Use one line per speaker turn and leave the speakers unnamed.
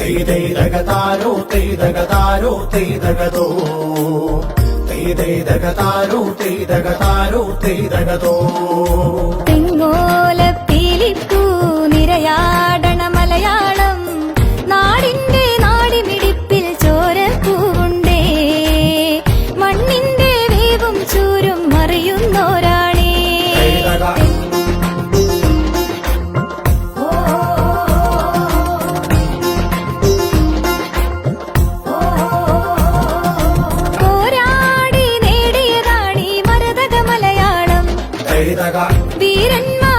തെയ്തൈതകതാരോ തെയ്തകതാരോ തെയ്തകതോ തെയ്തൈതകതാരോ തെയ്തകതാരോ തെയ്തകതോ கைதகா
வீரன்மா